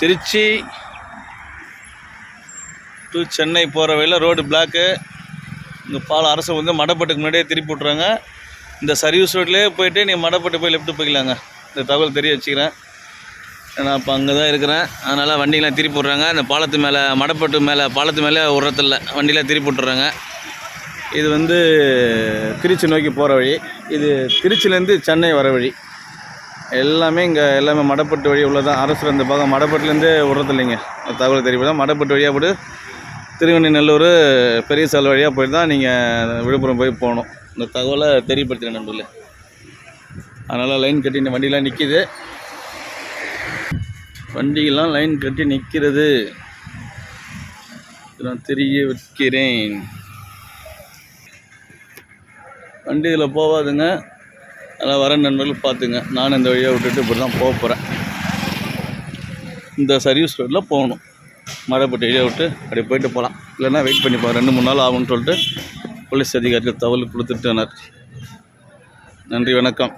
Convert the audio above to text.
Trichy to Chennai போகிற வழியில் road block இந்த பாலம் அரசு வந்து மடப்பட்டுக்கு முன்னாடியே திருப்பி விட்றாங்க இந்த சர்வீஸ் ரோட்லேயே போயிட்டு நீ மடப்பட்டு போய் லெஃப்ட்டு போய்க்கலாங்க. இந்த தகவல் தெரிய வச்சுக்கிறேன். நான் இப்போ அங்கே தான் இருக்கிறேன். அதனால் வண்டிலாம் திருப்பி விட்றாங்க அந்த பாலத்து மேலே மடப்பட்டு மேலே பாலத்து மேலே விட்றதில்ல வண்டிலாம் திருப்பி விட்றாங்க இது வந்து திருச்சி நோக்கி போகிற வழி. இது திருச்சிலேருந்து சென்னை வர வழி. எல்லாமே இங்கே எல்லாமே மடப்பட்டு வழி உள்ளதான் அரசு இந்த பக்கம் மடப்பட்டுலேருந்தே விடுறதில்லைங்க. அந்த தகவல் தெரியப்படுதா மடப்பட்டு வழியாக போட்டு திருவண்ணிநல்லூர் பெரிய சாலை வழியாக போய் தான் நீங்கள் விழுப்புரம் போய் போகணும். இந்த தகவலை தெரியப்படுத்துகிறேன் நண்பர்களே. அதனால் லைன் கட்டி இந்த வண்டிலாம் நிற்கிது வண்டியெல்லாம் லைன் கட்டி நிற்கிறது நான் தெரிய வைக்கிறேன். வண்டியில் போவாதுங்க போகாதுங்க. அதனால் வர நண்பர்கள் பார்த்துங்க. நானும் இந்த வழியாக விட்டுட்டு இப்படி தான் போக போகிறேன் இந்த சர்வீஸ் ரோட்டில் போகணும். மரப்பட்டு வழியாக விட்டு அப்படியே போயிட்டு போகலாம் இல்லைன்னா வெயிட் பண்ணி ரெண்டு மூணு நாள் ஆகும்னு சொல்லிட்டு போலீஸ் அதிகாரிகள் தகவல் கொடுத்துட்டனர் நன்றி வணக்கம்.